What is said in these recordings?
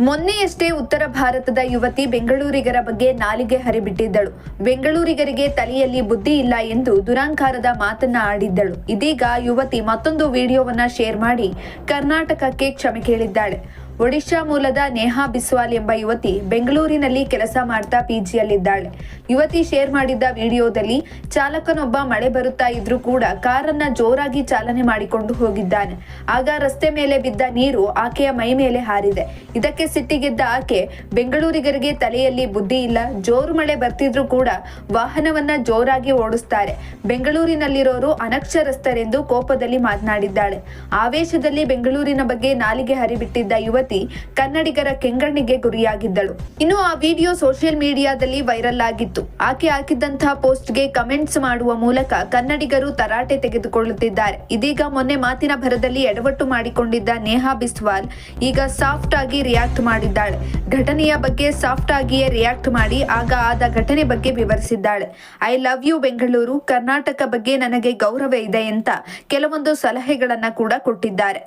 ಮೊನ್ನೆಯಷ್ಟೇ ಉತ್ತರ ಭಾರತದ ಯುವತಿ ಬೆಂಗಳೂರಿಗರ ಬಗ್ಗೆ ನಾಲಿಗೆ ಹರಿಬಿಟ್ಟಿದ್ದಳು. ಬೆಂಗಳೂರಿಗರಿಗೆ ತಲೆಯಲ್ಲಿ ಬುದ್ಧಿ ಇಲ್ಲ ಎಂದು ದುರಾಂಕಾರದ ಮಾತನ್ನ ಆಡಿದ್ದಳು. ಇದೀಗ ಯುವತಿ ಮತ್ತೊಂದು ವಿಡಿಯೋವನ್ನ ಶೇರ್ ಮಾಡಿ ಕರ್ನಾಟಕಕ್ಕೆ ಕ್ಷಮೆ ಕೇಳಿದ್ದಾಳೆ. ಒಡಿಶಾ ಮೂಲದ ನೇಹಾ ಬಿಸ್ವಾಲ್ ಎಂಬ ಯುವತಿ ಬೆಂಗಳೂರಿನಲ್ಲಿ ಕೆಲಸ ಮಾಡ್ತಾ ಪಿಜಿಯಲ್ಲಿದ್ದಾಳೆ. ಯುವತಿ ಶೇರ್ ಮಾಡಿದ್ದ ವಿಡಿಯೋದಲ್ಲಿ ಚಾಲಕನೊಬ್ಬ ಮಳೆ ಬರುತ್ತಾ ಇದ್ರೂ ಕೂಡ ಕಾರನ್ನ ಜೋರಾಗಿ ಚಾಲನೆ ಮಾಡಿಕೊಂಡು ಹೋಗಿದ್ದಾನೆ. ಆಗ ರಸ್ತೆ ಮೇಲೆ ಬಿದ್ದ ನೀರು ಆಕೆಯ ಮೈ ಮೇಲೆ ಹಾರಿದೆ. ಇದಕ್ಕೆ ಸಿಟ್ಟಿಗೆದ್ದ ಆಕೆ ಬೆಂಗಳೂರಿಗರಿಗೆ ತಲೆಯಲ್ಲಿ ಬುದ್ಧಿ ಇಲ್ಲ. ಜೋರು ಮಳೆ ಬರ್ತಿದ್ರೂ ಕೂಡ ವಾಹನವನ್ನ ಜೋರಾಗಿ ಓಡಿಸ್ತಾರೆ. ಬೆಂಗಳೂರಿನಲ್ಲಿರೋರು ಅನಕ್ಷರಸ್ಥರೆಂದು ಕೋಪದಲ್ಲಿ ಮಾತನಾಡಿದ್ದಾಳೆ. ಆವೇಶದಲ್ಲಿ ಬೆಂಗಳೂರಿನ ಬಗ್ಗೆ ನಾಲಿಗೆ ಹರಿಬಿಟ್ಟಿದ್ದ ಯುವತಿ ಕನ್ನಡಿಗರ ಕೆಂಗಣ್ಣಿಗೆ ಗುರಿಯಾಗಿದ್ದಳು. ಇನ್ನು ಆ ವಿಡಿಯೋ ಸೋಷಿಯಲ್ ಮೀಡಿಯಾದಲ್ಲಿ ವೈರಲ್ ಆಗಿತ್ತು. ಆಕೆ ಹಾಕಿದ್ದಂತಹ ಪೋಸ್ಟ್ಗೆ ಕಮೆಂಟ್ಸ್ ಮಾಡುವ ಮೂಲಕ ಕನ್ನಡಿಗರು ತರಾಟೆ ತೆಗೆದುಕೊಳ್ಳುತ್ತಿದ್ದಾರೆ. ಇದೀಗ ಮೊನ್ನೆ ಮಾತಿನ ಭರದಲ್ಲಿ ಎಡವಟ್ಟು ಮಾಡಿಕೊಂಡಿದ್ದ ನೇಹಾ ಬಿಸ್ವಾಲ್ ಈಗ ಸಾಫ್ಟ್ ಆಗಿ ರಿಯಾಕ್ಟ್ ಮಾಡಿದ್ದಾಳೆ. ಘಟನೆಯ ಬಗ್ಗೆ ಸಾಫ್ಟ್ ಆಗಿಯೇ ರಿಯಾಕ್ಟ್ ಮಾಡಿ ಆಗ ಆದ ಘಟನೆ ಬಗ್ಗೆ ವಿವರಿಸಿದ್ದಾಳೆ. I love you Bengaluru, Karnataka ಬಗ್ಗೆ ನನಗೆ ಗೌರವ ಇದೆ ಅಂತ ಕೆಲವೊಂದು ಸಲಹೆಗಳನ್ನ ಕೂಡ ಕೊಟ್ಟಿದ್ದಾರೆ.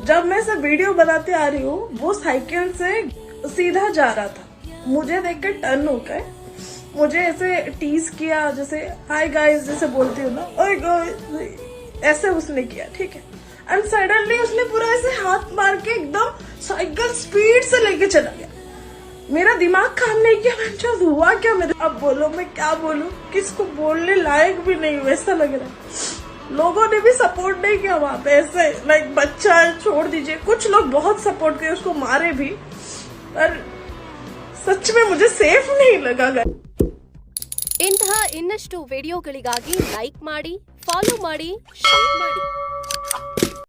जब मैं सब वीडियो बनाते आ रही हूँ, वो साइकिल से सीधा जा रहा था। मुझे देख के टर्न हो गए। मुझे ऐसे टीज किया, जैसे हाय गाइस जैसे बोलती हूँ ना। ओए ऐसे उसने किया, ठीक है। एंड सडनली उसने पूरा ऐसे हाथ मार के एकदम साइकिल स्पीड से लेके चला गया। मेरा दिमाग काम नहीं किया, मैं जो हुआ क्या मेरे अब बोलो, मैं क्या बोलूँ? किसको बोलने लायक भी नहीं ऐसा लग रहा है। लोगों ने भी सपोर्ट नहीं किया वहां पे ऐसे लाइक बच्चा है छोड़ दीजिए कुछ लोग बहुत सपोर्ट किए उसको मारे भी पर सच में मुझे सेफ नहीं लगा guys. ಇಂತಹ ಇನ್ನಷ್ಟು ವಿಡಿಯೋಗಳಿಗಾಗಿ ಲೈಕ್ ಮಾಡಿ ಫಾಲೋ ಮಾಡಿ ಶೇರ್ ಮಾಡಿ